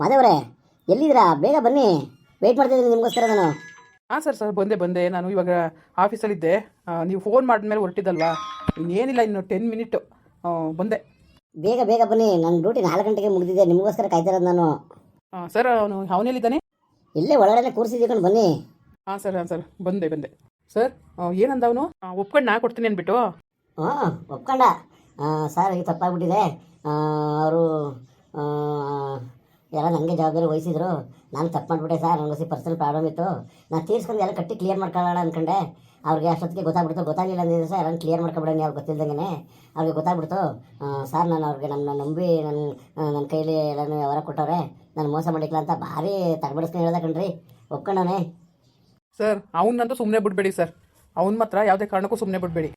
ಮಾದೇವ್ರೆ ಎಲ್ಲಿದ್ದೀರಾ? ಬೇಗ ಬನ್ನಿ. ವೆಯ್ಟ್ ಮಾಡ್ತಿದ್ದೀನಿ ನಿಮಗೋಸ್ಕರ ನಾನು. ಹಾಂ ಸರ್ ಸರ್ ಬಂದೆ ಬಂದೆ. ನಾನು ಇವಾಗ ಆಫೀಸಲ್ಲಿದ್ದೆ. ನೀವು ಫೋನ್ ಮಾಡಿದ್ಮೇಲೆ ಹೊರಟಿದ್ದಲ್ವಾ? ಇನ್ನೇನಿಲ್ಲ ಇನ್ನು ಟೆನ್ ಮಿನಿಟ್ ಬಂದೆ. ಬೇಗ ಬೇಗ ಬನ್ನಿ. ನನ್ನ ಡ್ಯೂಟಿ ನಾಲ್ಕು ಗಂಟೆಗೆ ಮುಗಿದಿದೆ. ನಿಮಗೋಸ್ಕರ ಕಾಯ್ತಾ ಇರೋದು ನಾನು. ಆ, ಸರ್ ಅವನು ಅವನೆಲ್ಲಿದ್ದಾನೆ? ಇಲ್ಲೇ ಒಳಗಡೆ ಕೂರಿಸಿದ್ದೀಕೊಂಡು ಬನ್ನಿ. ಹಾಂ ಸರ್ ಹಾಂ ಸರ್. ಬಂದೆ ಬಂದೆ. ಸರ್ ಏನಂದ ಅವನು? ಒಪ್ಕೊಂಡು ನಾ ಕೊಡ್ತೀನಿ ಅಂದ್ಬಿಟ್ಟು. ಹಾಂ ಒಪ್ಕೊಂಡ. ಸರ್ ಈಗ ತಪ್ಪಾಗ್ಬಿಟ್ಟಿದೆ. ಅವರು ಎಲ್ಲ ನನಗೆ ಜವಾಬ್ದಾರಿ ವಹಿಸಿದ್ರು. ನಾನು ತಪ್ಪು ಮಾಡಿಬಿಟ್ಟೆ ಸರ್ ನನಗೆ ಪರ್ಸನಲ್ ಪ್ರಾಬ್ಲಮ್ ಇತ್ತು. ನಾನು ತೀರ್ಸ್ಕೊಂಡು ಎಲ್ಲ ಕಟ್ಟಿ ಕ್ಲಿಯರ್ ಮಾಡ್ಕೊಳ್ಳೋಣ ಅಂದ್ಕೊಂಡೆ ಅವ್ರಿಗೆ ಅಷ್ಟೊತ್ತಿಗೆ ಗೊತ್ತಾಗ್ಬಿಡ್ತು. ಗೊತ್ತಾಗಿಲ್ಲ ಅಂದ್ರೆ ಸರ್ ಎಲ್ಲ ಕ್ಲಿಯರ್ ಮಾಡ್ಕೊಬಿಡೋಣ ಅವ್ರು ಗೊತ್ತಿಲ್ದಂಗೆ ಅವ್ರಿಗೆ ಗೊತ್ತಾಗ್ಬಿಡ್ತು ಸರ್ ನಾನು ಅವ್ರಿಗೆ ನನ್ನ ನಂಬಿ ನನ್ನ ನನ್ನ ಕೈಲಿ ಎಲ್ಲನೂ ವ್ಯವಹಾರ ಕೊಟ್ಟವ್ರೆ. ನಾನು ಮೋಸ ಮಾಡಿಕ್ಲ ಅಂತ ಭಾರಿ ತಗಬಡಿಸ್ಕೊಂಡು ಹೇಳ್ದೆ ಕಣ್ರಿ. ಒಪ್ಕೊಂಡವನೇ. ಸರ್ ಅವನಂತೂ ಸುಮ್ಮನೆ ಬಿಡಬೇಡಿ ಸರ್. ಅವ್ನ ಮಾತ್ರ ಯಾವುದೇ ಕಾರಣಕ್ಕೂ ಸುಮ್ಮನೆ ಬಿಡಬೇಡಿ.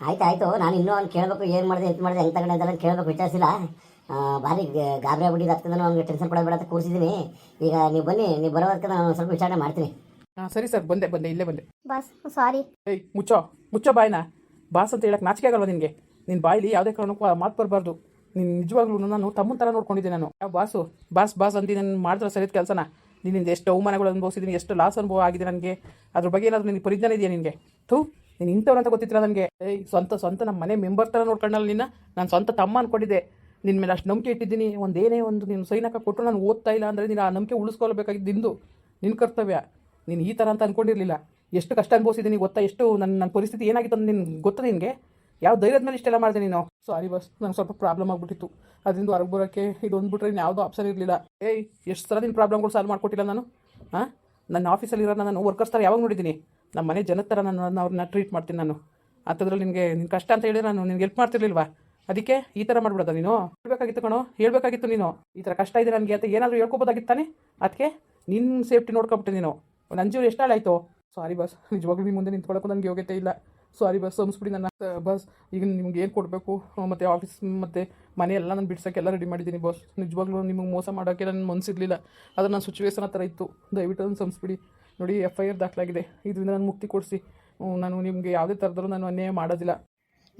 ಆಯ್ತು ಆಯಿತು ನಾನು ಇನ್ನೂ ಅವ್ನು ಕೇಳಬೇಕು ಏನು ಮಾಡಿದೆ ಎಂತ ಮಾಡಿದೆ ಹೆಂಗೆ ತಗೊಂಡೆ ಅಂತೆಲ್ಲ ಕೇಳಬೇಕು ವಿಚಾರಿಸಿಲ್ಲ. ಭಾರಿ ಗಾಬರಿ ಆಗ್ಬಿಟ್ಟಿದ್ದು ಅದಕ್ಕೆ ನಾನು ಅವ್ನಿಗೆ ಟೆನ್ಷನ್ ಪಡೋದು ಬೇಡ ಅಂತ ಕೂರಿಸಿದ್ದೀನಿ. ಈಗ ನೀವು ಬನ್ನಿ ನೀವು ಬರೋದಕ್ಕೆ ನಾನು ಸ್ವಲ್ಪ ವಿಚಾರಣೆ ಮಾಡ್ತೀನಿ. ಹಾಂ ಸರಿ ಸರ್ ಬಂದೆ ಬಂದೆ ಇಲ್ಲೇ ಬಂದೆ. ಬಾಸ್ ಸಾರಿ ಏಯ್ ಮುಚ್ಚೋ ಮುಚ್ಚೋ ಬಾಯ್ನ. ಬಾಸ್ ಅಂತ ಹೇಳಕ್ಕೆ ನಾಚಿಕೆ ಆಗಲ್ವಾ ನಿನಗೆ? ನಿನ್ನ ಬಾಯಲ್ಲಿ ಯಾವುದೇ ಕಾರಣಕ್ಕೂ ಆ ಮಾತು ಬರಬಾರ್ದು. ನೀನು ನಿಜವಾಗ್ಲೂ ನಾನು ತಮ್ಮ ಥರ ನೋಡ್ಕೊಂಡಿದ್ದೆ ನಾನು. ಯಾವ ಬಾಸು? ಬಾಸ್ ಬಾಸ್ ಅಂತ ನಾನು ಮಾಡಿದ್ರೆ ಸರಿಯಾದ ಕೆಲಸನ. ನಿನ್ನಿಂದ ಎಷ್ಟು ಅವಮಾನಗಳು ಅನುಭವಿಸಿದ್ದೀನಿ ಎಷ್ಟು ಲಾಸ್ ಅನುಭವ ಆಗಿದೆ ನನಗೆ. ಅದ್ರ ಬಗ್ಗೆ ಏನಾದರೂ ನಿನಗೆ ಪರಿಜ್ಞಾನ ಇದೆಯಾ ನಿನಗೆ? ಥೂ ನೀನು ಇಂಥವ್ರು ಅಂತ ಗೊತ್ತಿತ್ತಿಲ್ಲ ನನಗೆ? ಏಯ್ ಸ್ವಂತ ಸ್ವಂತ ನಮ್ಮ ಮನೆ ಮೆಂಬರ್ ಥರ ನೋಡ್ಕೊಂಡಲ್ಲ ನಿನ್ನ? ನಾನು ಸ್ವಂತ ತಮ್ಮ ಅನ್ಕೊಂಡಿದ್ದೆ. ನಿನ್ನ ಮೇಲೆ ಅಷ್ಟು ನಂಬಿಕೆ ಇಟ್ಟಿದ್ದೀನಿ, ಒಂದೇನೇ ಒಂದು ನೀನು ಸೈನಕ ಕೊಟ್ಟು ನಾನು ಓದ್ತಾ ಇಲ್ಲ ಅಂದರೆ ನೀನು ಆ ನಂಬಿಕೆ ಉಳಿಸ್ಕೊಳ್ಬೇಕಾಗಿದ್ದು ನಿಂದು ನಿನ್ನ ಕರ್ತವ್ಯ. ನೀನು ಈ ಥರ ಅಂತ ಅಂದ್ಕೊಂಡಿರಲಿಲ್ಲ ಎಷ್ಟು ಕಷ್ಟ ಅನುಭವಿಸಿದ್ದೀನಿ ಗೊತ್ತಾ? ಎಷ್ಟು ನನ್ನ ನನ್ನ ಪರಿಸ್ಥಿತಿ ಏನಾಗಿತ್ತು ಅಂತ ನಿನ್ಗೆ ಗೊತ್ತಾ ನಿನಗೆ? ಯಾವ ಧೈರ್ಯದ ಮೇಲೆ ಇಷ್ಟೆಲ್ಲ ಮಾಡಿದೆ ನೀನು? ಸಾರಿ ಬಸ್ ನಂಗೆ ಸ್ವಲ್ಪ ಪ್ರಾಬ್ಲಮ್ ಆಗಿಬಿಟ್ಟಿತ್ತು. ಅದರಿಂದ ಹೊರಗೆ ಬರೋಕ್ಕೆ ಇದೊಂದು ಇನ್ನು ಯಾವುದೋ ಆಪ್ಷನ್ ಇರಲಿಲ್ಲ. ಏಯ್, ಎಷ್ಟು ಸಲ ನಿನ್ನ ಪ್ರಾಬ್ಲಮ್ಗಳು ಸಾಲ್ವ್ ಮಾಡ್ಕೊಟ್ಟಿಲ್ಲ ನಾನು? ಹಾಂ? ನನ್ನ ಆಫೀಸಲ್ಲಿರೋ ನಾನು ವರ್ಕರ್ಸ್ ಥರ ಯಾವಾಗ ನೋಡಿದ್ದೀನಿ? ನಮ್ಮ ಮನೆ ಜನದ ಥರ ನಾನು ನಾನು ಅವ್ರನ್ನ ಟ್ರೀಟ್ ಮಾಡ್ತೀನಿ ನಾನು. ಅಂಥದ್ರಲ್ಲಿ ನಿನಗೆ ನಿನ್ನ ಕಷ್ಟ ಅಂತ ಹೇಳಿದ್ರೆ ನಾನು ನಿನ್ಗೆ ಹೆಲ್ಪ್ ಮಾಡ್ತಿರ್ಲಿಲ್ವಾ? ಅದಕ್ಕೆ ಈ ಥರ ಮಾಡ್ಬಿಡೋದ ನೀನು. ಹೇಳ್ಬೇಕಾಗಿತ್ತು ಕಣೋ, ಹೇಳ್ಬೇಕಾಗಿತ್ತು ನೀನು. ಈ ಥರ ಕಷ್ಟ ಇದೆ ನನಗೆ ಅಂತ ಏನಾದರೂ ಹೇಳ್ಕೊಬೋದಾಗಿತ್ತಾನೆ? ಅದಕ್ಕೆ ನಿನ್ನ ಸೇಫ್ಟಿ ನೋಡ್ಕೊಬಿಟ್ಟೆ ನೀನು. ಒಂದು ಜೀವನ ಎಷ್ಟು ಹಾಳಾಯ್ತು ಸಾರಿ ಬಸ್ ನಿಜವಾಗ್ಲೂ ನಿಮ್ಮ ಮುಂದೆ ನಿಂತ್ಕೊಳ್ಳೋಕೆ ನನಗೆ ಯೋಗ್ಯತೆ ಇಲ್ಲ. ಸಾರಿ ಬಸ್ ಸಂಸ್ಬಿಡಿ ನನ್ನ ಬಸ್ ಈಗ ನಿಮ್ಗೆ ಏನು ಕೊಡಬೇಕು? ಮತ್ತು ಆಫೀಸ್ ಮತ್ತು ಮನೆ ಎಲ್ಲ ನಾನು ಬಿಡ್ಸೋಕ್ಕೆ ಎಲ್ಲ ರೆಡಿ ಮಾಡಿದ್ದೀನಿ ಬಾಸ್ ನಿಜವಾಗ್ಲೂ ನಿಮಗೆ ಮೋಸ ಮಾಡೋಕ್ಕೆ ನನ್ನ ಮನಸ್ಸಿರಲಿಲ್ಲ ಅದು ನನ್ನ ಸಿಚುವೇಶನ್ ಆ ಥರ ಇತ್ತು. ದಯವಿಟ್ಟು ಅದನ್ನು ಸಂಸ್ಬಿಡಿ ನೋಡಿ ಎಫ್ ಐ ಆರ್ ದಾಖಲಾಗಿದೆ. ಇದರಿಂದ ನಾನು ಮುಕ್ತಿ ಕೊಡಿಸಿ. ನಾನು ನಿಮಗೆ ಯಾವುದೇ ಥರದಲ್ಲೂ ನಾನು ಅನ್ಯಾಯ ಮಾಡೋದಿಲ್ಲ.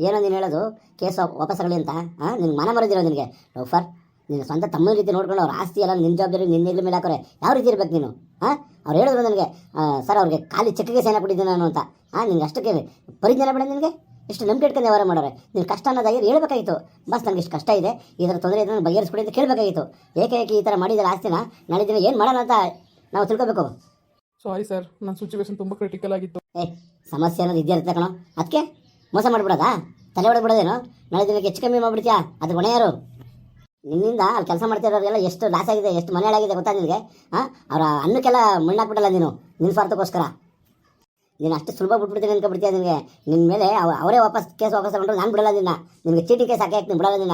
ಏನೋ ನೀನು ಹೇಳೋದು? ಕೇಸ್ ವಾಪಸ್ ಆಗಲಿ ಅಂತ ಹಾಂ ನಿನ್ನ ಮನ ಮರದಿರೋ ನಿನಗೆ. ಲೋಫರ್ ನಿನ್ನ ಸ್ವಂತ ತಮ್ಮನ ರೀತಿ ನೋಡ್ಕೊಂಡು ಅವ್ರ ಆಸ್ತಿ ಎಲ್ಲ ನಿನ್ನ ಜವಾಬ್ದಾರಿ ನಿನ್ನ ಇಲ್ಲಿ ಮೇಲೆ ಹಾಕೋರೆ. ಯಾವ ರೀತಿ ಇರ್ಬೇಕು ನೀನು ಹಾಂ ಅವ್ರು ಹೇಳಿದ್ರು ನನಗೆ ಸರ್ ಅವ್ರಿಗೆ ಖಾಲಿ ಚೆಕ್ಗೆ ಸೈನ್ ಕೊಟ್ಟಿದ್ದೀನಿ ನಾನು ಅಂತ. ಹಾಂ ನಿನ್ಗೆ ಅಷ್ಟಕ್ಕೆ ಪರಿಜ್ಞಾನ ಬೇಡ ನಿನಗೆ? ಇಷ್ಟು ನಂಬಿಕೆ ಇಟ್ಕೊಂಡು ವ್ಯವಹಾರ ಮಾಡೋರೆ. ನಿನ್ನ ಕಷ್ಟ ಅನ್ನೋದಾಗಿ ಹೇಳ್ಬೇಕಾಗಿತ್ತು. ಬಸ್ ನನಗೆ ಇಷ್ಟು ಕಷ್ಟ ಇದೆ. ಇದರ ಥರ ತೊಂದರೆ ಇದೆ ನಾನು ಬಗೆಹರಿಸ್ಕೊಡಿ ಅಂತ ಕೇಳಬೇಕಾಗಿತ್ತು. ಏಕೆ ಏಕೆ ಈ ಥರ ಮಾಡಿದ್ರೆ ಆಸ್ತಿನ? ನಾಳೆ ದಿನ ಏನು ಮಾಡೋಣ ಅಂತ ನಾವು ತಿಳ್ಕೊಬೇಕು. ಸಾರಿ ಸರ್ ನನ್ನ ಸಿಚುವೇಶನ್ ತುಂಬ ಕ್ರಿಟಿಕಲ್ ಆಗಿತ್ತು. ಏ ಸಮಸ್ಯೆ ಅನ್ನೋದು ಇದೆಯಾ ಕಣೋ? ಅದಕ್ಕೆ? ಮೋಸ ಮಾಡ್ಬಿಡೋದಾ? ತಲೆ ಹೊಡೆದ್ಬಿಡೋದೇನು ನಾಳೆ ದಿನಕ್ಕೆ ಹೆಚ್ಚು ಕಮ್ಮಿ ಮಾಡ್ಬಿಡ್ತೀಯಾ? ಅದು ಹೊಣೆ ಯಾರು ನಿನ್ನಿಂದ ಅಲ್ಲಿ ಕೆಲಸ ಮಾಡ್ತಿರೋರಿಗೆಲ್ಲ ಎಷ್ಟು ಲಾಸ್ ಆಗಿದೆ, ಎಷ್ಟು ಮನೆ ಹಾಳಾಗಿದೆ ಗೊತ್ತಾ ನಿನಗೆ? ಹಾಂ ಅವರ ಅನ್ನಕ್ಕೆಲ್ಲ ಮಣ್ಣಾಕ್ಬಿಡಲ್ಲ ನೀನು ನಿನ್ನ ಸ್ವಾರ್ಥಕ್ಕೋಸ್ಕರ. ನೀನು ಅಷ್ಟು ಸುಲಭ ಬಿಟ್ಬಿಡ್ತೀನಿ ಅನ್ಕೊಬಿಡ್ತೀಯ ನಿನಗೆ? ನಿನ್ನ ಮೇಲೆ ಅವ- ಅವರೇ ವಾಪಸ್ ಕೇಸ್ ವಾಪಸ್ ತಗೊಂಡ್ರು ನಾನು ಬಿಡಲ್ಲ ನಿನ್ನ. ನಿನಗೆ ಚೀಟಿ ಕೇಸ್ ಹಾಕಿ ಹಾಕ್ತೀನಿ, ಬಿಡಲ್ಲ ನಿನ್ನ.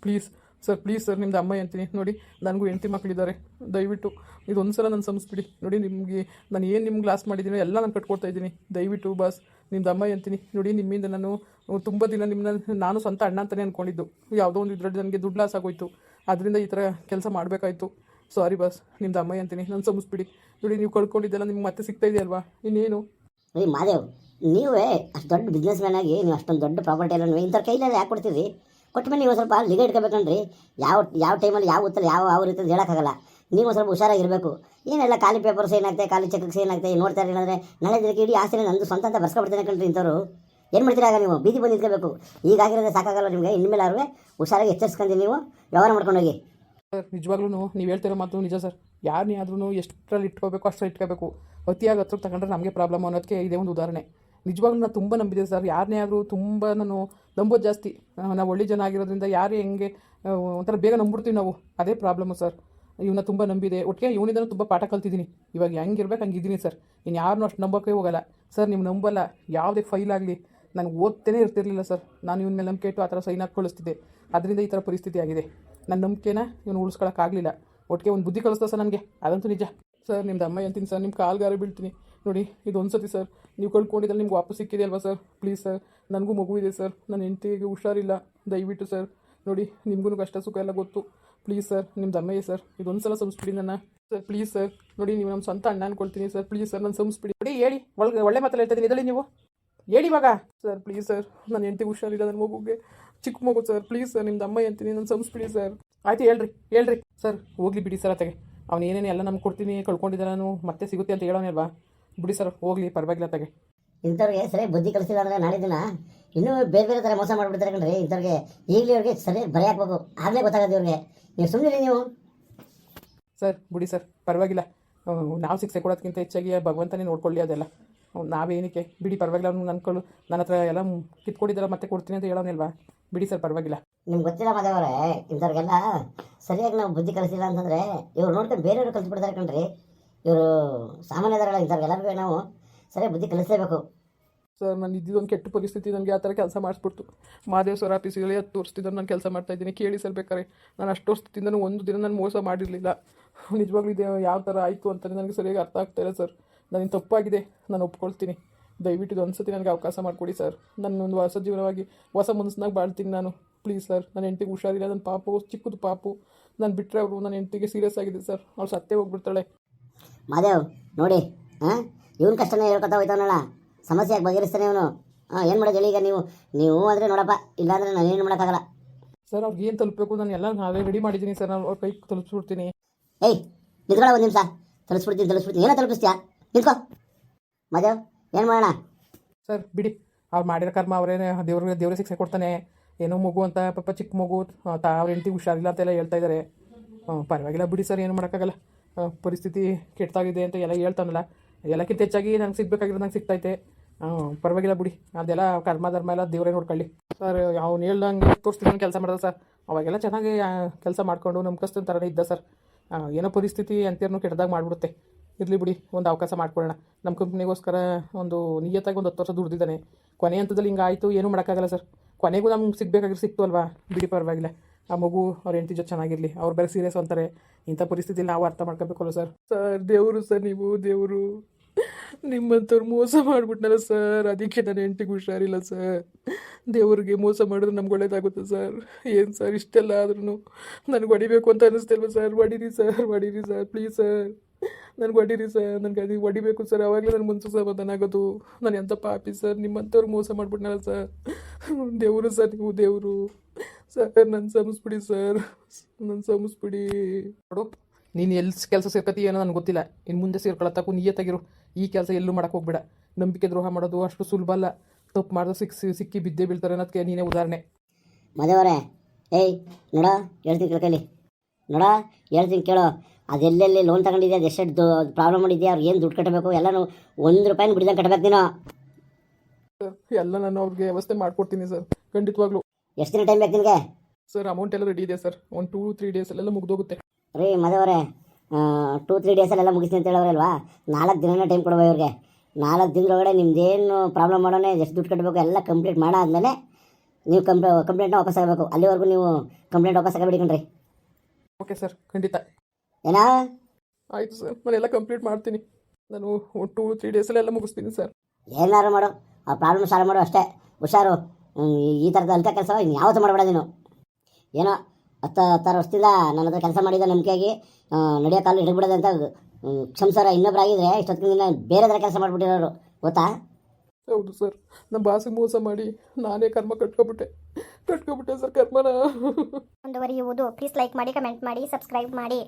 ಪ್ಲೀಸ್, ಸರ್ ಪ್ಲೀಸ್ ಸರ್, ನಿಮ್ದು ಅಮ್ಮ ಅಂತೀನಿ. ನೋಡಿ, ನನಗೂ ಹೆಂಡತಿ ಮಕ್ಕಳಿದ್ದಾರೆ ದಯವಿಟ್ಟು ಇದೊಂದು ಸಲ ನನ್ನ ಸಂಸ್ಬಿಡಿ. ನೋಡಿ, ನಿಮಗೆ ನಾನು ಏನು ನಿಮ್ಗೆ ಲಾಸ್ ಮಾಡಿದ್ದೀನೋ ಎಲ್ಲ ನಾನು ಕಟ್ಕೊಡ್ತಾ ಇದ್ದೀನಿ. ದಯವಿಟ್ಟು ಬಾಸ್ ನಿಮ್ದು ಅಮ್ಮ ಅಂತೀನಿ. ನೋಡಿ, ನಿಮ್ಮಿಂದ ನಾನು ತುಂಬ ದಿನ ನಿಮ್ಮನ್ನ ನಾನು ಸ್ವಂತ ಅಣ್ಣ ಅಂತಲೇ ಅಂದ್ಕೊಂಡಿದ್ದು ಯಾವುದೋ ಒಂದು ಇದರಲ್ಲಿ ನನಗೆ ದುಡ್ಡು ಲಾಸ್ ಆಗೋಯ್ತು. ಅದರಿಂದ ಈ ಥರ ಕೆಲಸ ಮಾಡಬೇಕಾಯ್ತು. ಸಾರಿ ಬಾಸ್ ನಿಮ್ದು ಅಮ್ಮ ಅಂತೀನಿ. ನಾನು ಸಮಸ್ಬಿಡಿ. ನೋಡಿ, ನೀವು ಕಳ್ಕೊಂಡಿದ್ದೆಲ್ಲ ನಿಮ್ಗೆ ಮತ್ತೆ ಸಿಗ್ತಾ ಇದೆಯಲ್ವಾ ಇನ್ನೇನು? ಏ, ಮಾದೇವ್, ನೀವೇ ಅಷ್ಟು ದೊಡ್ಡ ಬಿಸ್ನೆಸ್ ಮ್ಯಾನ್ ಆಗಿ, ನೀವು ಅಷ್ಟೊಂದು ದೊಡ್ಡ ಪ್ರಾಪರ್ಟಿ ಎಲ್ಲ ನೀವು ಕೈಲೇ ಕೈಲೆಲ್ಲ ಯಾಕೆ ಕೊಡ್ತೀರಿ? ಕೊಟ್ಟ ಮೇಲೆ ನೀವು ಸ್ವಲ್ಪ ಲಿಗ ಇಟ್ಕೋಬೇಕಂದ್ರಿ. ಯಾವ ಯಾವ ಟೈಮಲ್ಲಿ ಯಾವ ಹೊತ್ತಲ್ಲಿ ಯಾವ ಯಾವ ರೀತಿ ಹೇಳೋಕ್ಕಾಗಲ್ಲ. ನೀವು ಸ್ವಲ್ಪ ಹುಷಾರಾಗಿರಬೇಕು. ಏನೆಲ್ಲ ಖಾಲಿ ಪೇಪರ್ಸ್ ಏನಾಗ್ತದೆ, ಖಾಲಿ ಚೆಕ್ಸ್ ಏನಾಗ್ತದೆ ನೋಡ್ತಾರೆ ಅಂದರೆ ನಾಳೆ ದಿನಕ್ಕೆ ಇಡೀ ಆಸ್ತಿನ ನಂದು ಸ್ವಂತ ಅಂತ ಬರ್ಸ್ಕೊಬಿಡ್ತೇನೆ ಕಣ್ರಿ ಇಂಥವ್ರು. ಏನು ಮಾಡ್ತೀರಾ ಆಗ ನೀವು? ಬೀದಿ ಬಂದು ನಿಂತ್ಕೋಬೇಕು. ಈಗಾಗಿರೋದೇ ಸಾಕಾಗಲ್ಲ ನಿಮಗೆ? ಇನ್ಮೇಲೆ ಅವ್ರಿಗೆ ಹುಷಾರಾಗಿ ಎಚ್ಚರಿಸ್ಕೊಂಡು ನೀವು. ವ್ಯವಹಾರ ಮಾಡ್ಕೊಂಡು ಹೋಗಿ. ಸರ್ ನಿಜವಾಗ್ಲೂ ನೀವು ಹೇಳ್ತಿರೋ ಮಾತು ನಿಜ ಸರ್. ಯಾರನ್ನೇ ಆದ್ರೂ ಎಷ್ಟರಲ್ಲಿ ಇಟ್ಕೋಬೇಕು, ಅಷ್ಟರಲ್ಲಿ ಇಟ್ಕೋಬೇಕು. ಅತಿಯಾಗಿ ಹತ್ರ ತಗೊಂಡ್ರೆ ನಮಗೆ ಪ್ರಾಬ್ಲಮ್ ಅನ್ನೋದಕ್ಕೆ ಇದೇ ಒಂದು ಉದಾಹರಣೆ. ನಿಜವಾಗ್ಲೂ ನಾನು ತುಂಬ ನಂಬಿದೆ ಸರ್. ಯಾರನ್ನೇ ಆದರೂ ತುಂಬ ನಾನು ನಂಬೋದು ಜಾಸ್ತಿ. ನಾವು ಒಳ್ಳೆ ಜನ ಆಗಿರೋದ್ರಿಂದ ಯಾರು ಹೆಂಗೆ ಒಂಥರ ಬೇಗ ನಂಬಿಡ್ತೀವಿ ನಾವು. ಅದೇ ಪ್ರಾಬ್ಲಮ್ಮು ಸರ್. ಇವನ್ನ ತುಂಬ ನಂಬಿದೆ. ಒಟ್ಟಿಗೆ ಇವನಿಂದನೂ ತುಂಬ ಪಾಠ ಕಲ್ತಿದ್ದೀನಿ. ಇವಾಗ ಹೆಂಗಿರ್ಬೇಕು ಹಂಗಿದ್ದೀನಿ ಸರ್. ಇನ್ನು ಯಾರನ್ನೂ ಅಷ್ಟು ನಂಬೋಕೆ ಹೋಗಲ್ಲ. ಸರ್ ನಿಮ್ಮ ನಂಬಲ್ಲ. ಯಾವುದೇ ಫೈಲ್ ಆಗಲಿ. ನಾನು ಓದ್ತೇನೆ ಇರ್ತಿರ್ಲಿಲ್ಲ ಸರ್. ನಾನು ಇವನ ಮೇಲೆ ನಂಬಿಕೆ ಇಟ್ಟು ಆ ಥರ ಸೈನ್ ಹಾಕಿ ಕಳಿಸ್ತಿದ್ದೆ ಅದರಿಂದ ಈ ಥರ ಪರಿಸ್ಥಿತಿ ಆಗಿದೆ. ನನ್ನ ನಂಬಿಕೆನ ಇವನು ಉಳಿಸ್ಕೊಳಕ್ಕಾಗಲಿಲ್ಲ ಒಟ್ಟಿಗೆ ಒಂದು ಬುದ್ಧಿ ಕಳಿಸ್ತಾ ಸರ್ ನನಗೆ. ಅದಂತೂ ನಿಜ. ಸರ್ ನಿಮ್ಮದು ಅಮ್ಮ ಅಂತೀನಿ ಸರ್. ನಿಮ್ಮ ಕಾಲ್ಗಾರ ಬೀಳ್ತೀನಿ. ನೋಡಿ ಇದು ಒಂದು ಸತಿ ಸರ್, ನೀವು ಕಳ್ಕೊಂಡಿದ್ದಲ್ಲಿ ನಿಮ್ಗೆ ವಾಪಸ್ ಸಿಕ್ಕಿದೆ ಅಲ್ವಾ ಸರ್? Please sir. ನನಗೂ ಮಗು ಇದೆ ಸರ್. ನನ್ನ ಹೆಂಡತಿಗೆ ಹುಷಾರಿಲ್ಲ. ದಯವಿಟ್ಟು ಸರ್. ನೋಡಿ ನಿಮಗೂ ಕಷ್ಟ ಸುಖ ಎಲ್ಲ ಗೊತ್ತು. ಪ್ಲೀಸ್ ಸರ್ ನಿಮ್ಮ ಅಮ್ಮಯ್ಯ ಸರ್ ಇದೊಂದು ಸಲ ಸಂಸ್ಬಿಡಿ ನನ್ನ. ಸರ್ ಪ್ಲೀಸ್ ಸರ್ ನೋಡಿ, ನೀವು ನಮ್ಮ ಸ್ವಂತ ಅಣ್ಣ ಅನ್ಕೊಳ್ತೀನಿ ಸರ್ ಪ್ಲೀಸ್ ಸರ್ ನಾನು ಸಂಸ್ಬಿಡಿ ನೋಡಿ, ಹೇಳಿ. ಒಳಗೆ ಒಳ್ಳೆ ಮಾತಲ್ಲ ಹೇಳ್ತಿದ್ದೀನಿ ಇದರಲ್ಲಿ ನೀವು? ಹೇಳಿ ಇವಾಗ. ಸರ್ ಪ್ಲೀಸ್ ಸರ್ ನನ್ನ ಹೆಂಡತಿ ಹುಷಾರಿಲ್ಲ ನನ್ನ ಮಗುಗೆ. ಚಿಕ್ಕ ಮಗು ಸರ್ ಪ್ಲೀಸ್ ಸರ್ ನಿಮ್ದು ಅಮ್ಮ ಅಂತೀನಿ ನಾನು ಸಂಸ್ಬಿಡಿ ಸರ್ ಆಯ್ತು, ಹೇಳ್ರಿ ಹೇಳ್ರಿ. ಸರ್ ಹೋಗ್ಲಿ ಬಿಡಿ ಸರ್ ಅತ್ತಗೆ. ಅವ್ನು ಏನೇನು ಎಲ್ಲ ನಮ್ಗೆ ಕೊಡ್ತೀನಿ ಕಳ್ಕೊಂಡಿದ್ದ ನಾನು. ಮತ್ತೆ ಸಿಗುತ್ತೆ ಅಂತ ಹೇಳೋನಿಲ್ವಾ ಬಿಡಿ ಸರ್ ಹೋಗ್ಲಿ, ಪರವಾಗಿಲ್ಲ ತಗೆ ಇಂಥವ್ರಿಗೆ ಸರಿ ಬುದ್ಧಿ ಕಲಿಸಿಲ್ಲ ಅಂದರೆ ನಾಳೆ ದಿನ ಇನ್ನೂ ಬೇರೆ ಬೇರೆ ಥರ ಮೋಸ ಮಾಡಿಬಿಡ್ತಾರೆ ಕಣ್ರಿ. ಇಂಥವ್ರಿಗೆ ಈಗಲೇ ಅವ್ರಿಗೆ ಸರಿಯಾಗಿ ಬರೆ ಹಾಕ್ಬೇಕು. ಆಗಲೇ ಗೊತ್ತಾಗೋದು ಇವ್ರಿಗೆ. ನೀವು ಸುಮ್ಮನೆ ನೀವು. ಸರ್ ಬಿಡಿ ಸರ್. ಪರವಾಗಿಲ್ಲ. ನಾವು ಶಿಕ್ಷೆ ಕೊಡೋದಕ್ಕಿಂತ ಹೆಚ್ಚಾಗಿ ಭಗವಂತನೇ ನೋಡ್ಕೊಳ್ಳಿ ಅದೆಲ್ಲ. ನಾವೇನಕ್ಕೆ? ಬಿಡಿ ಪರವಾಗಿಲ್ಲ ಅವ್ನು ಅನ್ಕೊಳ್ಳು. ಕಳು ನನ್ನ ಹತ್ರ ಎಲ್ಲ ಕಿತ್ಕೊಂಡಿದ್ದಲ್ಲ ಮತ್ತೆ ಕೊಡ್ತೀನಿ ಅಂತ ಹೇಳೋನಿಲ್ವಾ? ಬಿಡಿ ಸರ್ ಪರವಾಗಿಲ್ಲ. ನಿಮ್ಗೆ ಗೊತ್ತಿಲ್ಲ ಮಾದೇವರೇ ಇಂಥವ್ರಿಗೆಲ್ಲ ಸರಿಯಾಗಿ ನಾವು ಬುದ್ಧಿ ಕಲಿಸಿಲ್ಲ ಅಂತಂದರೆ ಇವ್ರು ನೋಡ್ಕೊಂಡು ಬೇರೆಯವರು ಕಲಿಸ್ಬಿಡ್ತಾರೆ ಕಣ್ರಿ. ಇವರು ಸಾಮಾನ್ಯದವರಲ್ಲ ಇಂಥವ್ರಿಗೆಲ್ಲರಿಗೂ ನಾವು ಸರಿಯಾಗಿ ಬುದ್ಧಿ ಕಲಿಸಲೇಬೇಕು. ಸರ್, ನಾನು ಇದ್ದಿದ್ದೊಂದು ಕೆಟ್ಟ ಪರಿಸ್ಥಿತಿ ನನಗೆ ಆ ಥರ ಕೆಲಸ ಮಾಡಿಸ್ಬಿಡ್ತು. ಮಹಾದೇವ್ ಸರ್ ಆಫೀಸಿಗೆ ಹತ್ತು ವರ್ಷದಿಂದ ನಾನು ಕೆಲಸ ಮಾಡ್ತಾ ಇದ್ದೀನಿ. ಕೇಳಿ ಸರ್ ಬೇಕಾರೆ. ನಾನು ಅಷ್ಟು ವರ್ಷದಿಂದ ಒಂದು ದಿನ ನಾನು ಮೋಸ ಮಾಡಿರಲಿಲ್ಲ. ನಿಜವಾಗ್ಲೂ ಇದು, ಯಾವ ಥರ ಆಯಿತು ಅಂತ ನನಗೆ ಸರಿಯಾಗಿ ಅರ್ಥ ಆಗ್ತಾ ಇಲ್ಲ ಸರ್. ನನಗೆ ತಪ್ಪಾಗಿದೆ, ನಾನು ಒಪ್ಕೊಳ್ತೀನಿ. ದಯವಿಟ್ಟು ಇದು ಸತಿ ನನಗೆ ಅವಕಾಶ ಮಾಡಿಕೊಡಿ ಸರ್. ನನ್ನ ಒಂದು ಹೊಸ ಜೀವನವಾಗಿ, ಹೊಸ ಮನಸ್ಸಿನಾಗ ಬಾಳ್ತೀನಿ ನಾನು. ಪ್ಲೀಸ್ ಸರ್ ನನ್ನ ಹೆಂಡತಿಗೆ ಹುಷಾರಿಲ್ಲ ನನ್ನ ಪಾಪು, ಚಿಕ್ಕದು ಪಾಪು. ನಾನು ಬಿಟ್ಟರೆ ಅವರು ನನ್ನ ಹೆಂಡತಿಗೆ ಸೀರಿಯಸ್ ಆಗಿದೆ ಸರ್. ಅವ್ರು ಸತ್ತೇ ಹೋಗ್ಬಿಡ್ತಾಳೆ. ಮಾದೇವ್, ನೋಡಿ, ಹಾಂ? ಇವನ್ ಕಷ್ಟನೇ ಹೇಳ್ಕೊತಾ ಹೋಯ್ತಾವನಲ್ಲ ಸಮಸ್ಯೆಯಾಗಿ ಬಗೆಹರಿಸ್ತಾನೆ ಅವನು? ಹಾಂ ಏನು ಮಾಡೋದು ಹೇಳಿ ಈಗ ನೀವು? ನೀವು ಅಂದರೆ ನೋಡಪ್ಪ ಇಲ್ಲಾಂದರೆ ನಾನು ಏನು ಮಾಡೋಕ್ಕಾಗಲ್ಲ. ಸರ್ ಅವ್ರಿಗೆ ಏನು ತಲುಪಬೇಕು? ನಾನು ಎಲ್ಲ ನಾವೇ ರೆಡಿ ಮಾಡಿದ್ದೀನಿ ಸರ್. ನಾನು ಅವ್ರ ಕೈ ತಲುಪಿಸ್ಬಿಡ್ತೀನಿ. ಏಯ್ ನಿಂತ್ಕೊಳ್ಳ ಒಂದು ನಿಮಿಷ. ತಲುಪಿಸ್ಬಿಡ್ತೀನಿ ತಲುಪಿಸ್ಬಿಡ್ತೀನಿ. ಏನೋ ತಲುಪಿಸ್ತೀಯಾ ನಿಂತ್ಕೋ. ಮಾದೇವ್ ಏನು ಮಾಡೋಣ? ಸರ್ ಬಿಡಿ. ಅವ್ರು ಮಾಡಿರೋ ಕರ್ಮ ಅವರೇನೇ ದೇವ್ರಿಗೆ ದೇವ್ರ ಶಿಕ್ಷೆ ಕೊಡ್ತಾನೆ. ಏನೋ ಮಗು ಅಂತ ಪಾಪ ಚಿಕ್ಕ ಮಗು ತಾ ಅವ್ರ ಹೆಂಡತಿ ಹುಷಾರಿಲ್ಲ ಅಂತೆಲ್ಲ ಹೇಳ್ತಾ ಇದ್ದಾರೆ ಪರವಾಗಿಲ್ಲ ಬಿಡಿ ಸರ್ ಏನು ಮಾಡೋಕ್ಕಾಗಲ್ಲ. ಪರಿಸ್ಥಿತಿ ಕೆಟ್ಟಾಗಿದೆ ಅಂತ ಎಲ್ಲ ಹೇಳ್ತಾನಲ್ಲ. ಎಲ್ಲಕ್ಕಿಂತ ಹೆಚ್ಚಾಗಿ ನಂಗೆ ಸಿಗ್ಬೇಕಾಗಿರೋದು ನಂಗೆ ಸಿಗ್ತೈತೆ. ಹಾಂ ಪರವಾಗಿಲ್ಲ ಬಿಡಿ. ಅದೆಲ್ಲ ಕರ್ಮ ಧರ್ಮ ಎಲ್ಲ ದೇವರೇ ನೋಡ್ಕೊಳ್ಳಿ. ಸರ್, ಅವ್ನು ಹೇಳ್ದಂಗೆ ತೋರಿಸ್ತೀನಿ ಕೆಲಸ ಮಾಡ್ದೆ ಸರ್? ಅವಾಗೆಲ್ಲ ಚೆನ್ನಾಗಿ ಕೆಲಸ ಮಾಡಿಕೊಂಡು ನಮ್ಮ ಥರನೇ ಇದ್ದ ಸರ್. ಏನೋ ಪರಿಸ್ಥಿತಿ ಅಂತೇನೂ ಕೆಟ್ಟದಾಗ ಮಾಡಿಬಿಡುತ್ತೆ. ಇರಲಿ ಬಿಡಿ, ಒಂದು ಅವಕಾಶ ಮಾಡ್ಕೊಳ್ಳೋಣ ನಮ್ಮ ಕಂಪ್ನಿಗೋಸ್ಕರ ಒಂದು ನಿಯತ್ತಾಗಿ ಒಂದು ಹತ್ತು ವರ್ಷ ದುಡ್ದಿದ್ದಾನೆ. ಕೊನೆ ಹಂತದಲ್ಲಿ ಹಿಂಗೆ ಆಯಿತು, ಏನೂ ಮಾಡೋಕ್ಕಾಗಲ್ಲ ಸರ್. ಕೊನೆಗೂ ನಮ್ಗೆ ಸಿಗಬೇಕಾಗಿರೋ ಸಿಕ್ತು ಅಲ್ವಾ ಬಿಡಿ, ಪರವಾಗಿಲ್ಲ. ಆ ಮಗು, ಅವ್ರ ಹೆಂಡತಿ ಜೊತೆ ಚೆನ್ನಾಗಿರಲಿ. ಅವ್ರು ಬೇರೆ ಸೀರಿಯಸ್ ಅಂತಾರೆ. ಇಂಥ ಪರಿಸ್ಥಿತಿಲಿ ನಾವು ಅರ್ಥ ಮಾಡ್ಕೋಬೇಕಲ್ಲ ಸರ್? ಸರ್, ದೇವರು ಸರ್ ನೀವು, ದೇವರು. ನಿಮ್ಮಂಥವ್ರು ಮೋಸ ಮಾಡಿಬಿಟ್ನಲ್ಲ ಸರ್? ಅದಕ್ಕೆ ನನ್ನ ಹೆಂಡತಿಗೆ ಹುಷಾರಿಲ್ಲ ಸರ್. ದೇವ್ರಿಗೆ ಮೋಸ ಮಾಡಿದ್ರೆ ನಮ್ಗೆ ಒಳ್ಳೇದಾಗುತ್ತೆ ಸರ್. ಏನು ಸರ್, ಇಷ್ಟೆಲ್ಲ ಆದ್ರೂ ನನಗೆ ಹೊಡಿಬೇಕು ಅಂತ ಅನ್ನಿಸ್ತಿಲ್ವ ಸರ್? ಹೊಡೀರಿ ಸರ್ ಹೊಡೀರಿ ಸರ್ ಪ್ಲೀಸ್ ಸರ್. ನನಗೆ ಹೊಡೀರಿ ಸರ್, ನನಗೆ ಅದು ಹೊಡಿಬೇಕು ಸರ್. ಅವಾಗಲೇ ನನ್ನ ಮನಸ್ಸು ಸಮಾಧಾನ ಆಗೋದು. ನಾನು ಎಂಥ ಪಾಪಿ ಸರ್? ನಿಮ್ಮಂಥವ್ರು ಮೋಸ ಮಾಡ್ಬಿಟ್ನಲ್ಲ ಸರ್. ದೇವರು ಸರ್, ನೀವು ದೇವರು. ಸರ್ ನನ್ನ ಸಮಸ್ಬಿಡಿ ಸರ್. ನನ್ನ ಸಮಸ್ಬಿಡಿ ನೋಡು, ನೀನು ಎಲ್ಲಿ ಕೆಲಸ ಸೇರ್ಕತಿ ಏನೋ ನನಗೆ ಗೊತ್ತಿಲ್ಲ. ಇನ್ನು ಮುಂದೆ ಸೇರ್ಕೊಳತ್ತಕ್ಕೂ ನಿಯತ್ತಾಗಿರು. ಈ ಕೆಲಸ ಎಲ್ಲೂ ಮಾಡಕ್ಕೆ ಹೋಗ್ಬೇಡ. ನಂಬಿಕೆ ದ್ರೋಹ ಮಾಡೋದು ಅಷ್ಟು ಸುಲಭ ಅಲ್ಲ. ತಪ್ಪು ಮಾಡಿದ್ರೆ ಸಿಕ್ಕಿ ಸಿಕ್ಕಿ ಬಿದ್ದೇ ಬೀಳ್ತಾರೆ ಅನ್ನೋದಕ್ಕೆ ನೀನೇ ಉದಾಹರಣೆ. ಮದುವರೇ ಏಯ್ ನೋಡ ಹೇಳ್ತೀನಿ ಕೇಳ್ಕೊಳ್ಳಿ ನೋಡ ಹೇಳ್ತೀನಿ ಕೇಳೋ. ಅದೆಲ್ಲೆಲ್ಲಿ ಲೋನ್ ತಗೊಂಡಿದ್ಯಾ ಅದು ಎಷ್ಟು ಪ್ರಾಬ್ಲಮ್ ಮಾಡಿದ್ಯಾ ಅವ್ರಿಗೆ ಏನು ದುಡ್ಡು ಕಟ್ಟಬೇಕು ಎಲ್ಲನೂ ಒಂದು ರೂಪಾಯಿನ ಬಿಡ್ದಂಗೆ ಕಟ್ಟಬೇಕು ನೀನು. ಎಲ್ಲ ನಾನು ಅವ್ರಿಗೆ ವ್ಯವಸ್ಥೆ ಮಾಡ್ಕೊಡ್ತೀನಿ ಸರ್ ಖಂಡಿತವಾಗ್ಲೂ. ಎಷ್ಟು ದಿನ ಟೈಮ್ ಬೇಕು ನಿಮಗೆ ಸರ್ ಅಮೌಂಟ್ ಎಲ್ಲ ರೆಡಿ ಇದೆ ಸರ್. ಒಂದು ಟೂ ತ್ರೀ ಡೇಸಲ್ಲೆಲ್ಲ ಮುಗ್ದೋಗುತ್ತೆ. ರೀ ಮದುವರೇ ಟೂ ತ್ರೀ ಡೇಸಲ್ಲೆಲ್ಲ ಮುಗಿಸ್ತೀನಿ ಅಂತ ಹೇಳೋರಲ್ವಾ ನಾಲ್ಕು ದಿನನೇ ಟೈಮ್ ಕೊಡುವ ಇವ್ರಿಗೆ. ನಾಲ್ಕು ದಿನದೊಳಗಡೆ ನಿಮ್ದೇನು ಪ್ರಾಬ್ಲಮ್ ಮಾಡೋಣ ಎಷ್ಟು ದುಡ್ಡು ಕಟ್ಟಬೇಕು ಎಲ್ಲ ಕಂಪ್ಲೀಟ್ ಮಾಡಾದಮೇಲೆ ನೀವು ಕಂಪ್ಲೇ ಕಂಪ್ಲೇಂಟ್ನ ವಾಪಸ್ ಆಗಬೇಕು ಅಲ್ಲಿವರೆಗೂ ನೀವು ಕಂಪ್ಲೇಂಟ್ ವಾಪಸ್ ಆಗಬೇಡಿ ಕಣ್ರಿ. ಓಕೆ ಸರ್ ಖಂಡಿತ. ಏನಾ? ಆಯಿತು ಸರ್ ನಾನೆಲ್ಲ ಕಂಪ್ಲೀಟ್ ಮಾಡ್ತೀನಿ. ನಾನು ಟೂ ತ್ರೀ ಡೇಸಲ್ಲೆಲ್ಲ ಮುಗಿಸ್ತೀನಿ ಸರ್ ಏನಾರು ಮಾಡು. ಆ ಪ್ರಾಬ್ಲಮ್ ಸಾಲ್ವ್ ಮಾಡು ಅಷ್ಟೇ. ಹುಷಾರು. ಈ ಥರದ ಅಲ್ತ ಕೆಲಸ ಯಾವತ್ತೂ ಮಾಡಬೇಡ ನೀನು. ಏನೋ ಹತ್ತು ಹತ್ತಾರು ವರ್ಷದಿಂದ ನನ್ನ ಹತ್ರ ಕೆಲಸ ಮಾಡಿದ ನಂಬಿಕೆಯಾಗಿ ನಡೆಯೋ ಕಾಲು ಹಿಡಿಬಿಡೋದು ಅಂತ ಕ್ಷಮಿಸೋರ ಇನ್ನೊಬ್ಬರಾಗಿದ್ರೆ ಇಷ್ಟೊತ್ತಿನ ಬೇರೆ ಥರ ಕೆಲಸ ಮಾಡಿಬಿಟ್ಟಿರೋರು ಗೊತ್ತಾ? ಹೌದು ಸರ್. ನಮ್ಮ ಬಾಸಿ ಮೋಸ ಮಾಡಿ ನಾನೇ ಕರ್ಮ ಕಟ್ಕೊಬಿಟ್ಟೆ. ಕಟ್ಕೊಬಿಟ್ಟೆ ಸರ್ ಕರ್ಮನ. ಮುಂದುವರಿಯುವುದು. ಪ್ಲೀಸ್ ಲೈಕ್ ಮಾಡಿ ಕಮೆಂಟ್ ಮಾಡಿ ಸಬ್ಸ್ಕ್ರೈಬ್ ಮಾಡಿ.